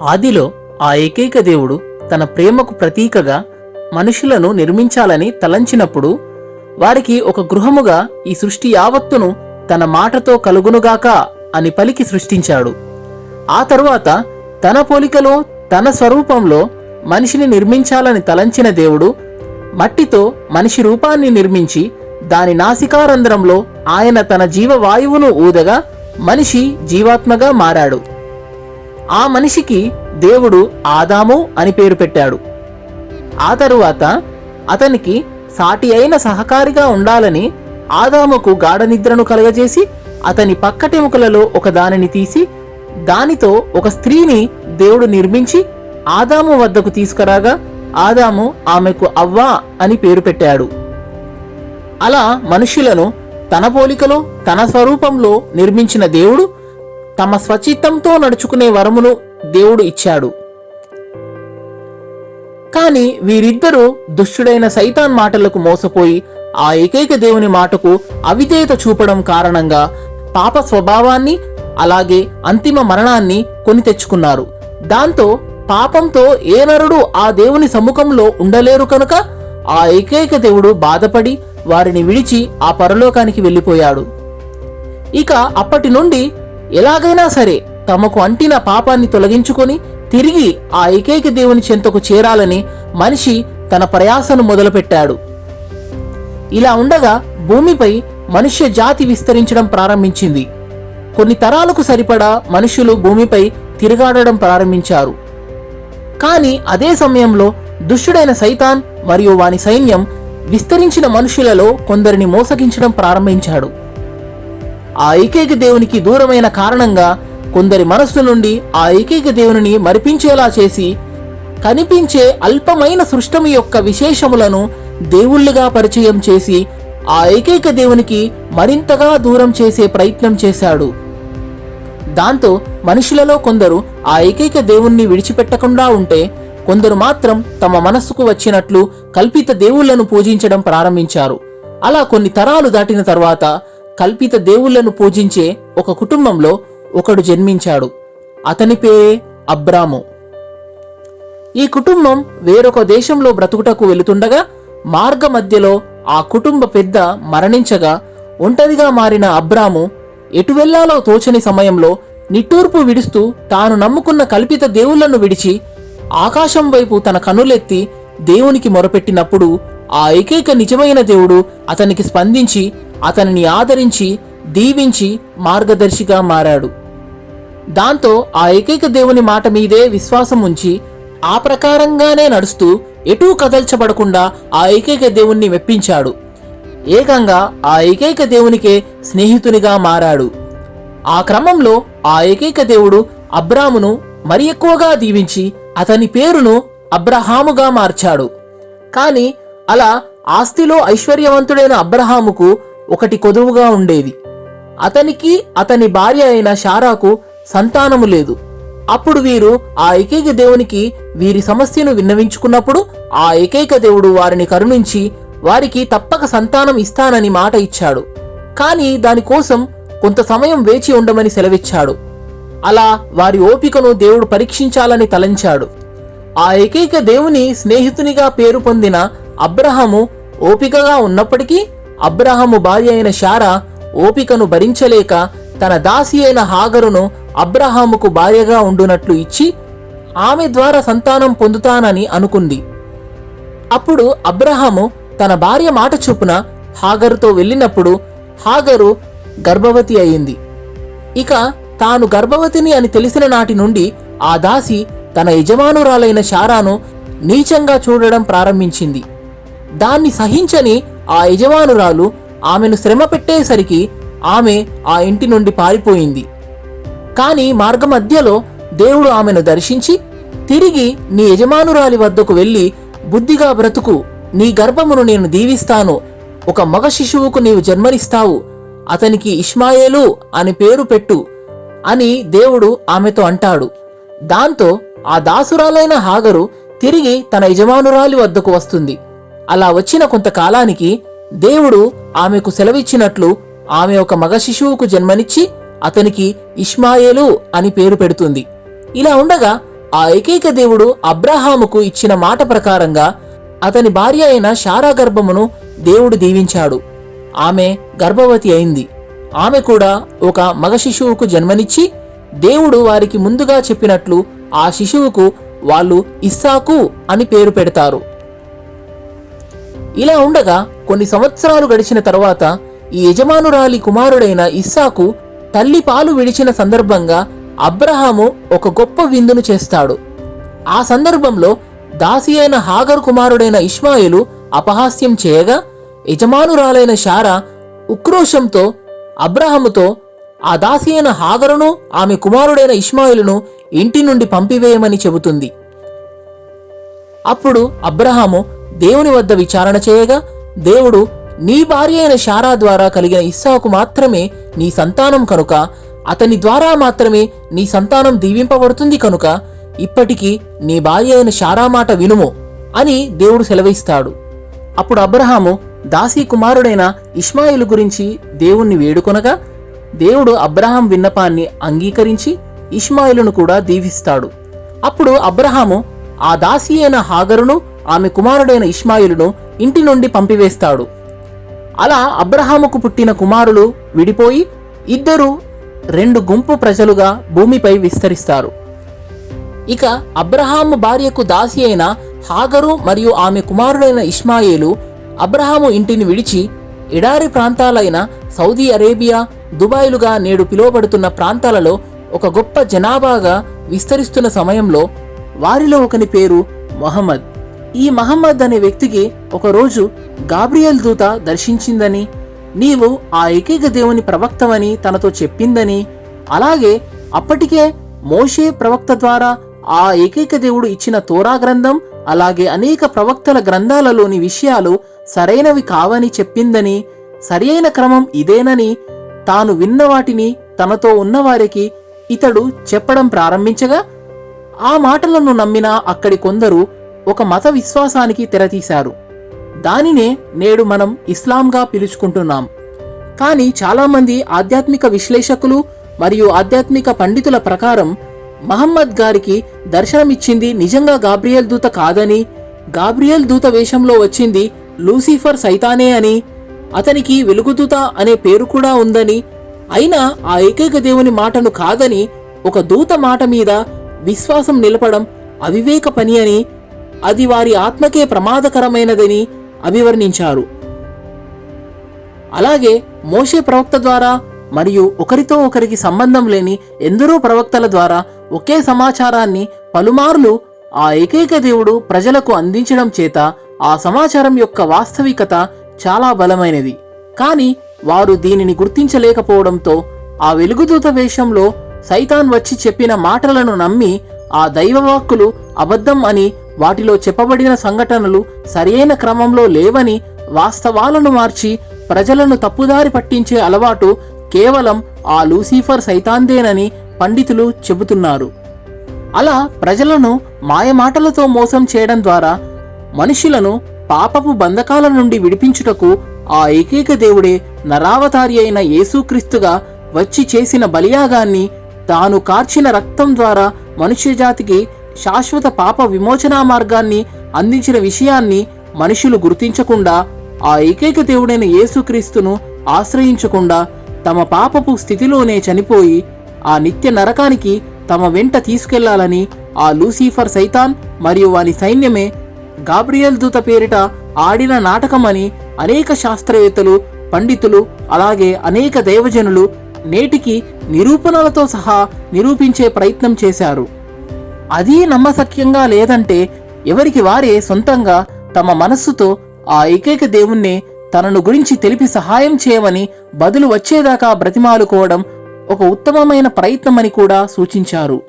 ఆదిలో ఆ ఏకైక దేవుడు తన ప్రేమకు ప్రతీకగా మనుషులను నిర్మించాలని తలంచినప్పుడు వారికి ఒక గృహముగా ఈ సృష్టి యావత్తును తన మాటతో కలుగునుగాక అని పలికి సృష్టించాడు. ఆ తరువాత తన పోలికలో తన స్వరూపంలో మనిషిని నిర్మించాలని తలంచిన దేవుడు మట్టితో మనిషి రూపాన్ని నిర్మించి దాని నాసికారంధ్రంలో ఆయన తన జీవవాయువును ఊదగా మనిషి జీవాత్మగా మారాడు. ఆ మనిషికి దేవుడు ఆదాము అని పేరు పెట్టాడు. ఆ తరువాత అతనికి సాటి అయిన సహకారిగా ఉండాలని ఆదాముకు గాఢ నిద్రను కలగజేసి అతని పక్కటెముకలలో ఒక దానిని తీసి దానితో ఒక స్త్రీని దేవుడు నిర్మించి ఆదాము వద్దకు తీసుకురాగా ఆదాము ఆమెకు అవ్వా అని పేరు పెట్టాడు. అలా మనుషులను తన పోలికలో తన స్వరూపంలో నిర్మించిన దేవుడు తమ స్వచిత్తంతో నడుచుకునే వరమును దేవుడు ఇచ్చాడు. కాని వీరిద్దరూ దుష్టుడైన సైతాన్ మాటలకు మోసపోయి ఆ ఏకైక దేవుని మాటకు అవిధేయత చూపడం కారణంగా పాప స్వభావాన్ని అలాగే అంతిమ మరణాన్ని కొని తెచ్చుకున్నారు. దాంతో పాపంతో ఏ నరుడు ఆ దేవుని సముఖంలో ఉండలేరు కనుక ఆ ఏకైక దేవుడు బాధపడి వారిని విడిచి ఆ పరలోకానికి వెళ్ళిపోయాడు. ఇక అప్పటి నుండి ఎలాగైనా సరే తమకు అంటిన పాపాన్ని తొలగించుకొని తిరిగి ఆ ఏకైక దేవుని చెంతకు చేరాలని మనిషి తన ప్రయాసను మొదలుపెట్టాడు. ఇలా ఉండగా భూమిపై మనుష్య జాతి విస్తరించడం ప్రారంభించింది. కొన్ని తరాలకు సరిపడా మనుషులు భూమిపై తిరగాడడం ప్రారంభించారు. కానీ అదే సమయంలో దుష్టుడైన సైతాన్ మరియు వాని సైన్యం విస్తరించిన మనుషులలో కొందరిని మోసగించడం ప్రారంభించాడు. ఆ ఏకైక దేవునికి దూరమైన కారణంగా కొందరి మనస్సు నుండి ఆ ఏకైక దేవునిని మరిపించేలా చేసి కనిపించే అల్పమైన సృష్టము యొక్క విశేషములను దేవుళ్ళుగా పరిచయం చేసి ఆ ఏకైక దేవునికి మరింతగా దూరం చేసే ప్రయత్నం చేశాడు. దాంతో మనుషులలో కొందరు ఆ ఏకైక దేవుణ్ణి విడిచిపెట్టకుండా ఉంటే కొందరు మాత్రం తమ మనస్సుకు వచ్చినట్లు కల్పిత దేవుళ్ళను పూజించడం ప్రారంభించారు. అలా కొన్ని తరాలు దాటిన తర్వాత కల్పిత దేవుళ్ళను పూజించే ఒక కుటుంబంలో ఒకడు జన్మించాడు. అతని పేరే అబ్రాము. ఈ కుటుంబం వేరొక దేశంలో బ్రతుకుటకు వెళుతుండగా మార్గ మధ్యలో ఆ కుటుంబ పెద్ద మరణించగా ఒంటరిగా మారిన అబ్రాము ఎటు వెళ్ళాలో తోచని సమయంలో నిట్టూర్పు విడుస్తూ తాను నమ్ముకున్న కల్పిత దేవుళ్ళను విడిచి ఆకాశం వైపు తన కనులెత్తి దేవునికి మొరపెట్టినప్పుడు ఆ ఏకైక నిజమైన దేవుడు అతనికి స్పందించి అతనిని ఆదరించి దీవించి మార్గదర్శిగా మారాడు. దాంతో ఆ ఏకైక దేవుని మాట మీదే విశ్వాసం ఉంచి ఆ ప్రకారంగానే నడుస్తూ ఎటూ కదల్చబడకుండా ఆ ఏకైక దేవుణ్ణి మెప్పించాడు. ఏకంగా ఆ ఏకైక దేవునికే స్నేహితునిగా మారాడు. ఆ క్రమంలో ఆ ఏకైక దేవుడు అబ్రామును మరి ఎక్కువగా దీవించి అతని పేరును అబ్రహాముగా మార్చాడు. కానీ అలా ఆస్తిలో ఐశ్వర్యవంతుడైన అబ్రహాముకు ఒకటి కొదువుగా ఉండేది. అతనికి అతని భార్య అయిన శారాకు సంతానము లేదు. అప్పుడు వీరు ఆ ఏకైక దేవునికి వీరి సమస్యను విన్నవించుకున్నప్పుడు ఆ ఏకైక దేవుడు వారిని కరుణించి వారికి తప్పక సంతానం ఇస్తానని మాట ఇచ్చాడు. కానీ దానికోసం కొంత సమయం వేచి ఉండమని సెలవిచ్చాడు. అలా వారి ఓపికను దేవుడు పరీక్షించాలని తలంచాడు. ఆ ఏకైక దేవుని స్నేహితునిగా పేరు పొందిన అబ్రహాము ఓపికగా ఉన్నప్పటికీ అబ్రహము భార్య అయిన శారా ఓపికను భరించలేక తన దాసి అయిన హాగరును అబ్రహాముకు భార్యగా ఉండునట్లు ఇచ్చి ఆమె ద్వారా సంతానం పొందుతానని అనుకుంది. అప్పుడు అబ్రహాము తన భార్య మాట చొప్పున హాగరుతో వెళ్ళినప్పుడు హాగరు గర్భవతి అయింది. ఇక తాను గర్భవతిని అని తెలిసిన నాటి నుండి ఆ దాసి తన యజమానురాలైన శారాను నీచంగా చూడడం ప్రారంభించింది. దాన్ని సహించని ఆ యజమానురాలు ఆమెను శ్రమ పెట్టేసరికి ఆమె ఆ ఇంటి నుండి పారిపోయింది. కాని మార్గమధ్యలో దేవుడు ఆమెను దర్శించి తిరిగి నీ యజమానురాలి వద్దకు వెళ్ళి బుద్ధిగా బ్రతుకు. నీ గర్భమును నేను దీవిస్తాను. ఒక మగ శిశువుకు నీవు జన్మనిస్తావు. అతనికి ఇష్మాయేలు అని పేరు పెట్టు అని దేవుడు ఆమెతో అంటాడు. దాంతో ఆ దాసురాలైన హాగరు తిరిగి తన యజమానురాలి వద్దకు వస్తుంది. అలా వచ్చిన కొంతకాలానికి దేవుడు ఆమెకు సెలవిచ్చినట్లు ఆమె ఒక మగ శిశువుకు జన్మనిచ్చి అతనికి ఇష్మాయేలు అని పేరు పెడుతుంది. ఇలా ఉండగా ఆ ఏకైక దేవుడు అబ్రహాముకు ఇచ్చిన మాట ప్రకారంగా అతని భార్య అయిన శారా గర్భమును దేవుడు దీవించాడు. ఆమె గర్భవతి అయింది. ఆమె కూడా ఒక మగ శిశువుకు జన్మనిచ్చి దేవుడు వారికి ముందుగా చెప్పినట్లు ఆ శిశువుకు వాళ్ళు ఇస్సాకు అని పేరు పెడతారు. ఇలా ఉండగా కొన్ని సంవత్సరాలు గడిచిన తరువాత ఈ యజమానురాలి కుమారుడైన ఇస్సాకు తల్లి పాలు విడిచిన సందర్భంగా అబ్రహాము ఒక గొప్ప విందును చేస్తాడు. ఆ సందర్భంలో దాసి అయిన హాగర్ కుమారుడైన ఇష్మాయిలు అపహాస్యం చేయగా యజమానురాలైన శారా ఉక్రోషంతో అబ్రహాముతో ఆ దాసి అయిన హాగరును ఆమె కుమారుడైన ఇష్మాయిలును ఇంటి నుండి పంపివేయమని చెబుతుంది. అప్పుడు అబ్రహాము దేవుని వద్ద విచారణ చేయగా దేవుడు నీ భార్య అయిన శారా ద్వారా కలిగిన ఇస్సాకు మాత్రమే నీ సంతానం కనుక అతని ద్వారా మాత్రమే నీ సంతానం దీవింపబడుతుంది కనుక ఇప్పటికీ నీ భార్య అయిన శారా మాట వినుము అని దేవుడు సెలవిస్తాడు. అప్పుడు అబ్రహాము దాసీ కుమారుడైన ఇష్మాయిలు గురించి దేవుణ్ణి వేడుకొనగా దేవుడు అబ్రహాం విన్నపాన్ని అంగీకరించి ఇష్మాయిలును కూడా దీవిస్తాడు. అప్పుడు అబ్రహాము ఆ దాసి అయిన హాగరును ఆమె కుమారుడైన ఇష్మాయిలును ఇంటి నుండి పంపివేస్తాడు. అలా అబ్రహాముకు పుట్టిన కుమారులు విడిపోయి ఇద్దరు రెండు గుంపు ప్రజలుగా భూమిపై విస్తరిస్తారు. ఇక అబ్రహాము భార్యకు దాసి అయిన హాగరు మరియు ఆమె కుమారుడైన ఇష్మాయేలు అబ్రహాము ఇంటిని విడిచి ఎడారి ప్రాంతాలైన సౌదీ అరేబియా దుబాయ్లుగా నేడు పిలువబడుతున్న ప్రాంతాలలో ఒక గొప్ప జనాభాగా విస్తరిస్తున్న సమయంలో వారిలో ఒకని పేరు మొహమ్మద్. ఈ మహమ్మద్ అనే వ్యక్తికి ఒకరోజు గాబ్రియల్ దూత దర్శించిందని నీవు ఆ ఏకైక దేవుని ప్రవక్తవని తనతో చెప్పిందని అలాగే అప్పటికే మోషే ప్రవక్త ద్వారా ఆ ఏకైక దేవుడు ఇచ్చిన తోరా గ్రంథం అలాగే అనేక ప్రవక్తల గ్రంథాలలోని విషయాలు సరైనవి కావని చెప్పిందని సరియైన క్రమం ఇదేనని తాను విన్న వాటిని తనతో ఉన్నవారికి ఇతడు చెప్పడం ప్రారంభించగా ఆ మాటలను నమ్మిన అక్కడి కొందరు ఒక మత విశ్వాసానికి తెరతీశారు. దానినే నేడు మనం ఇస్లాంగా పిలుచుకుంటున్నాం. కానీ చాలామంది ఆధ్యాత్మిక విశ్లేషకులు మరియు ఆధ్యాత్మిక పండితుల ప్రకారం మహమ్మద్ గారికి దర్శనమిచ్చింది నిజంగా గాబ్రియల్ దూత కాదని గాబ్రియల్ దూత వేషంలో వచ్చింది లూసిఫర్ సైతానే అని అతనికి వెలుగుదూత అనే పేరు కూడా ఉందని అయినా ఆ ఏకైక దేవుని మాటను కాదని ఒక దూత మాట మీద విశ్వాసం నిలపడం అవివేక పని అని అది వారి ఆత్మకే ప్రమాదకరమైనదని అభివర్ణించారు. అలాగే మోషే ప్రవక్త ద్వారా మరియు ఒకరితో ఒకరికి సంబంధం లేని ఎందరో ప్రవక్తల ద్వారా ఒకే సమాచారాన్ని పలుమార్లు ఆ ఏకైక దేవుడు ప్రజలకు అందించడం చేత ఆ సమాచారం యొక్క వాస్తవికత చాలా బలమైనది. కానీ వారు దీనిని గుర్తించలేకపోవడంతో ఆ వెలుగుదూత వేషంలో సైతాన్ వచ్చి చెప్పిన మాటలను నమ్మి ఆ దైవవాక్కులు అబద్ధం అని వాటిలో చెప్పబడిన సంఘటనలు సరియైన క్రమంలో లేవని వాస్తవాలను మార్చి ప్రజలను తప్పుదారి పట్టించే అలవాటు కేవలం ఆ లూసిఫర్ సైతాందేనని పండితులు చెబుతున్నారు. అలా ప్రజలను మాయమాటలతో మోసం చేయడం ద్వారా మనుషులను పాపపు బంధకాల నుండి విడిపించుటకు ఆ ఏకైక దేవుడే నరావతారి అయిన యేసుక్రీస్తుగా వచ్చి చేసిన బలియాగాన్ని తాను కార్చిన రక్తం ద్వారా మనుష్యజాతికి శాశ్వత పాప విమోచనా మార్గాన్ని అందించిన విషయాన్ని మనుషులు గుర్తించకుండా ఆ ఏకైక దేవుడైన యేసుక్రీస్తును ఆశ్రయించకుండా తమ పాపపు స్థితిలోనే చనిపోయి ఆ నిత్య నరకానికి తమ వెంట తీసుకెళ్ళాలని ఆ లూసిఫర్ సైతాన్ మరియు వాని సైన్యమే గాబ్రియల్ దూత పేరిట ఆడిన నాటకమని అనేక శాస్త్రవేత్తలు పండితులు అలాగే అనేక దైవజనులు నేటికి నిరూపణలతో సహా నిరూపించే ప్రయత్నం చేశారు. అది నమ్మసక్యంగా లేదంటే ఎవరికి వారే సొంతంగా తమ మనస్సుతో ఆ ఏకైక దేవుణ్ణే తనను గురించి తెలిపి సహాయం చేయమని బదులు వచ్చేదాకా బ్రతిమాలుకోవడం ఒక ఉత్తమమైన ప్రయత్నమని కూడా సూచించారు.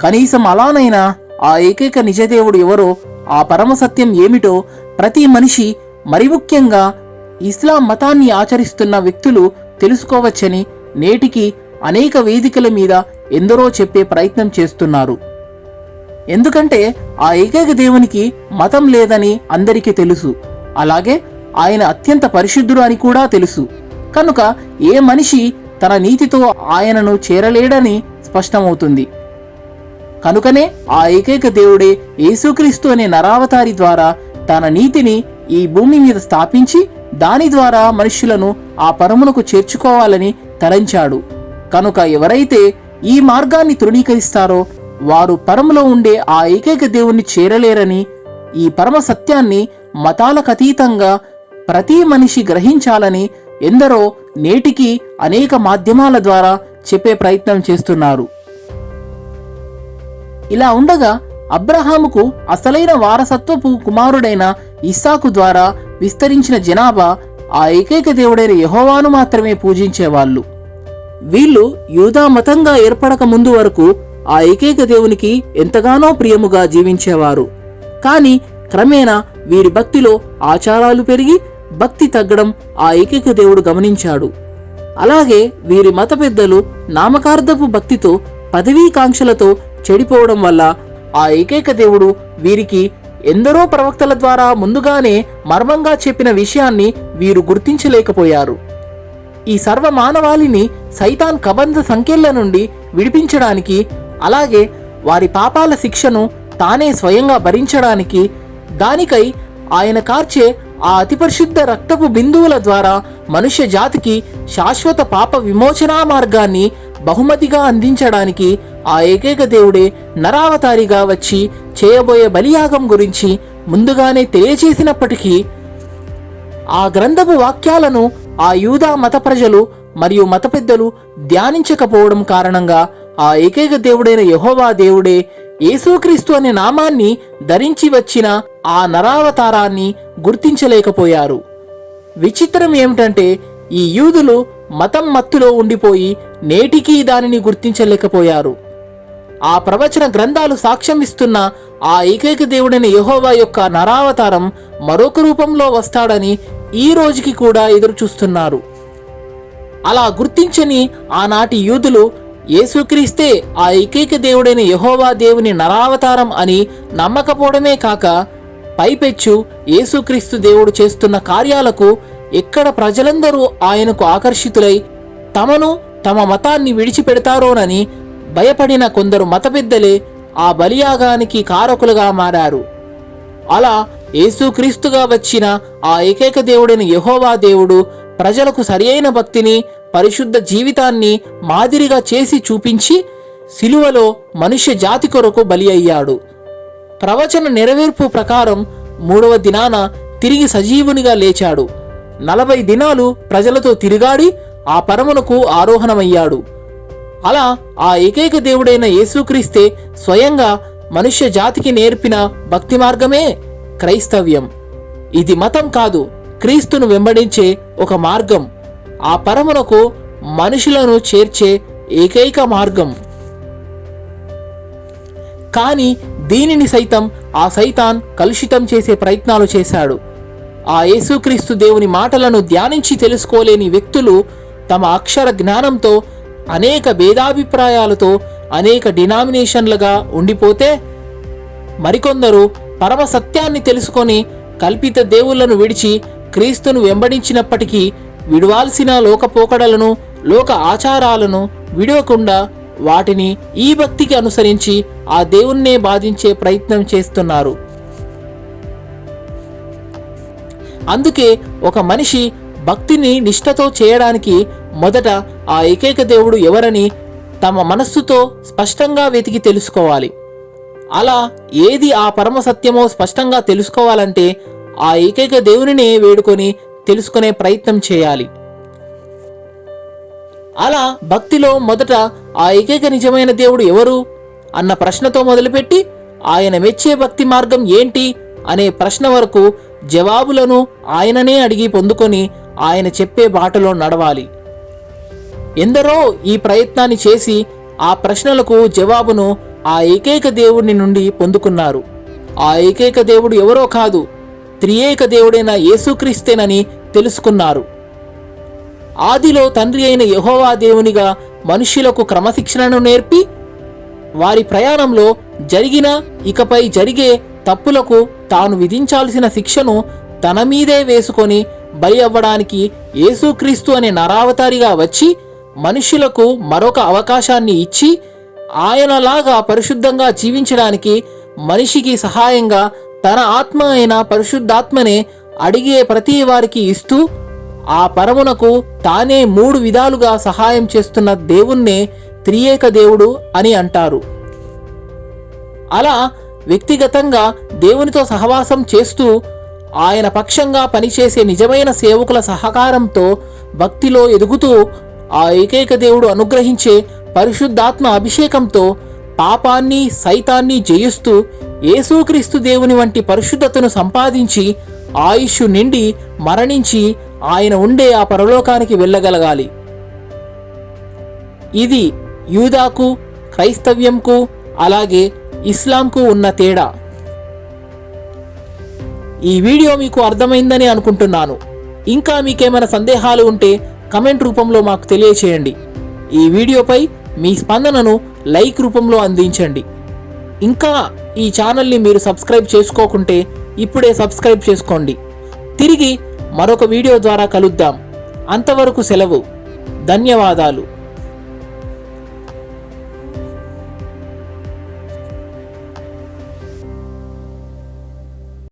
కనీసం అలానైనా ఆ ఏకైక నిజదేవుడు ఎవరో ఆ పరమ సత్యం ఏమిటో ప్రతి మనిషి మరి ముఖ్యంగా ఇస్లాం మతాన్ని ఆచరిస్తున్న వ్యక్తులు తెలుసుకోవచ్చని నేటికి అనేక వేదికల మీద ఎందరో చెప్పే ప్రయత్నం చేస్తున్నారు. ఎందుకంటే ఆ ఏకైక దేవునికి మతం లేదని అందరికీ తెలుసు. అలాగే ఆయన అత్యంత పరిశుద్ధుడు అని కూడా తెలుసు. కనుక ఏ మనిషి తన నీతితో ఆయనను చేరలేడని స్పష్టమవుతుంది. కనుకనే ఆ ఏకైక దేవుడే యేసుక్రీస్తు అనే నరావతారి ద్వారా తన నీతిని ఈ భూమి మీద స్థాపించి దాని ద్వారా మనుష్యులను ఆ పరమునకు చేర్చుకోవాలని తలంచాడు. కనుక ఎవరైతే ఈ మార్గాన్ని తృణీకరిస్తారో వారు పరములో ఉండే ఆ ఏకైక దేవుణ్ణి చేరలేరని ఈ పరమ సత్యాన్ని మతాలకు అతీతంగా ప్రతి మనిషి గ్రహించాలని ఎందరో నేటికి అనేక మాధ్యమాల ద్వారా చెప్పే ప్రయత్నం చేస్తున్నారు. ఇలా ఉండగా అబ్రహాముకు అసలైన వారసత్వపు కుమారుడైన ఇస్సాకు ద్వారా విస్తరించిన జనాభా ఆ ఏకైక దేవుడైన యహోవాను మాత్రమే పూజించేవాళ్ళు. వీళ్ళు యూదా మతంగా ఏర్పడక ముందు వరకు ఆ ఏకైక దేవునికి ఎంతగానో ప్రియముగా జీవించేవారు. కానీ క్రమేణా వీరి భక్తిలో ఆచారాలు పెరిగి భక్తి తగ్గడం ఆ ఏకైక దేవుడు గమనించాడు. అలాగే వీరి మత పెద్దలు నామకార్థపు భక్తితో పదవీకాంక్షలతో చెడిపోవడం వల్ల ఆ ఏకైక దేవుడు వీరికి ఎందరో ప్రవక్తల ద్వారా ముందుగానే మర్మంగా చెప్పిన విషయాన్ని వీరు గుర్తించలేకపోయారు. ఈ సర్వమానవాళిని సైతాన్ కబంధ సంఖ్యల నుండి విడిపించడానికి అలాగే వారి పాపాల శిక్షను తానే స్వయంగా భరించడానికి దానికై ఆయన కార్చే ఆ అతి పరిశుద్ధ రక్తపు బిందువుల ద్వారా మనుష్య జాతికి శాశ్వత పాప విమోచనా మార్గాన్ని బహుమతిగా అందించడానికి ఆ ఏకైక దేవుడే నరావతారిగా వచ్చి చేయబోయే బలియాగం గురించి ముందుగానే తెలియచేసినప్పటికీ ఆ గ్రంథపు వాక్యాలను ఆ యూదా మత ప్రజలు మరియు మత పెద్దలు ధ్యానించకపోవడం కారణంగా ఆ ఏకైక దేవుడైన యహోవా దేవుడే యేసుక్రీస్తు అనే నామాన్ని ధరించి వచ్చిన ఆ నరావతారాన్ని గుర్తించలేకపోయారు. విచిత్రం ఏమిటంటే ఈ యూదులు మతం మత్తులో ఉండిపోయి నేటికీ దానిని గుర్తించలేకపోయారు. ఆ ప్రవచన గ్రంథాలు సాక్ష్యం ఇస్తున్న ఆ ఏకైక దేవుడైన యహోవా యొక్క నరావతారం మరొక రూపంలో వస్తాడని ఈ రోజుకి కూడా ఎదురు చూస్తున్నారు అలా గుర్తించని ఆనాటి యూదులు యేసుక్రీస్తే ఆ ఏకైక దేవుడైన యహోవా దేవుని నరావతారం అని నమ్మకపోవడమే కాక పైపెచ్చు యేసుక్రీస్తు దేవుడు చేస్తున్న కార్యాలకు ఎక్కడ ప్రజలందరూ ఆయనకు ఆకర్షితులై తమను తమ మతాన్ని విడిచిపెడతారోనని భయపడిన కొందరు మత పెద్దలే ఆ బలియాగానికి కారకులుగా మారారు. అలా యేసుక్రీస్తుగా వచ్చిన ఆ ఏకైక దేవుడైన యహోవా దేవుడు ప్రజలకు సరియైన భక్తిని పరిశుద్ధ జీవితాన్ని మాదిరిగా చేసి చూపించి సిలువలో మనుష్య జాతి కొరకు బలి అయ్యాడు. ప్రవచన నెరవేర్పు ప్రకారం మూడవ దినాన తిరిగి సజీవునిగా లేచాడు. నలభై దినాలు ప్రజలతో తిరిగాడి ఆ పరమునకు ఆరోహణమయ్యాడు. అలా ఆ ఏకైక దేవుడైన యేసుక్రీస్తే స్వయంగా మనుష్య జాతికి నేర్పిన భక్తి మార్గమే క్రైస్తవ్యం. ఇది మతం కాదు క్రీస్తును వెంబడించే ఒక మార్గం. ఆ పరమునకు మనుషులను చేర్చే ఏకైక మార్గం. కానీ దీనిని సైతం ఆ సైతాన్ కలుషితం చేసే ప్రయత్నాలు చేశాడు. ఆ యేసుక్రీస్తు దేవుని మాటలను ధ్యానించి తెలుసుకోలేని వ్యక్తులు తమ అక్షర జ్ఞానంతో అనేక భేదాభిప్రాయాలతో అనేక డినామినేషన్లుగా ఉండిపోతే మరికొందరు పరమ సత్యాన్ని తెలుసుకొని కల్పిత దేవుళ్ళను విడిచి క్రీస్తును వెంబడించినప్పటికీ విడవాల్సిన లోకపోకడలను లోక ఆచారాలను విడవకుండా వాటిని ఈ భక్తికి అనుసరించి ఆ దేవుణ్ణే బాధించే ప్రయత్నం చేస్తున్నారు. అందుకే ఒక మనిషి భక్తిని నిష్ఠతో చేయడానికి మొదట ఆ ఏకైక దేవుడు ఎవరని తమ మనస్సుతో స్పష్టంగా వెతికి తెలుసుకోవాలి. అలా ఏది ఆ పరమ సత్యమో స్పష్టంగా తెలుసుకోవాలంటే ఆ ఏకైక దేవునినే వేడుకొని తెలుసుకునే ప్రయత్నం చేయాలి. అలా భక్తిలో మొదట ఆ ఏకైక నిజమైన దేవుడు ఎవరు? అన్న ప్రశ్నతో మొదలుపెట్టి ఆయన మెచ్చే భక్తి మార్గం ఏంటి? అనే ప్రశ్న వరకు జవాబులను ఆయననే అడిగి పొందుకొని ఆయన చెప్పే బాటలో నడవాలి. ఎందరో ఈ ప్రయత్నాన్ని చేసి ఆ ప్రశ్నలకు జవాబును ఆ ఏకైక దేవుడిని నుండి పొందుకున్నారు. ఆ ఏకైక దేవుడు ఎవరో కాదు. త్రియేక దేవుడైన యేసుక్రీస్తేనని తెలుసుకున్నారు. ఆదిలో తండ్రి అయిన యహోవా దేవునిగా మనుషులకు క్రమశిక్షణను నేర్పి వారి ప్రయాణంలో జరిగిన ఇకపై జరిగే తప్పులకు తాను విధించాల్సిన శిక్షను తన మీదే వేసుకొని బలి అవ్వడానికి యేసుక్రీస్తు అనే నరావతారిగా వచ్చి మనుష్యులకు మరొక అవకాశాన్ని ఇచ్చి ఆయనలాగా పరిశుద్ధంగా జీవించడానికి మనిషికి సహాయంగా తన ఆత్మ అయిన పరిశుద్ధాత్మనే అడిగే ప్రతి వారికి ఇస్తూ ఆ పరమునకు తానే మూడు విధాలుగా సహాయం చేస్తున్న దేవుణ్ణే త్రియేక దేవుడు అని అంటారు. అలా వ్యక్తిగతంగా దేవునితో సహవాసం చేస్తూ ఆయన పక్షంగా పనిచేసే నిజమైన సేవకుల సహకారంతో భక్తిలో ఎదుగుతూ ఆ ఏకైక దేవుడు అనుగ్రహించే పరిశుద్ధాత్మ అభిషేకంతో పాపాన్ని సైతాన్ని జయిస్తూ యేసుక్రీస్తు దేవుని వంటి పరిశుద్ధతను సంపాదించి ఆయుష్ నిండి మరణించి ఆయన ఉండే ఆ పరలోకానికి వెళ్ళగలగాలి. ఇది యూదాకు క్రైస్తవ్యంకు అలాగే ఇస్లాంకు ఉన్న తేడా. ఈ వీడియో మీకు అర్థమైందని అనుకుంటున్నాను. ఇంకా మీకేమైనా సందేహాలు ఉంటే కమెంట్ రూపంలో మాకు తెలియచేయండి. ఈ వీడియోపై మీ స్పందనను లైక్ రూపంలో అందించండి. ఇంకా ఈ ఛానల్ని మీరు సబ్స్క్రైబ్ చేసుకోకుంటే ఇప్పుడే సబ్స్క్రైబ్ చేసుకోండి. తిరిగి మరొక వీడియో ద్వారా కలుద్దాం. అంతవరకు సెలవు. ధన్యవాదాలు.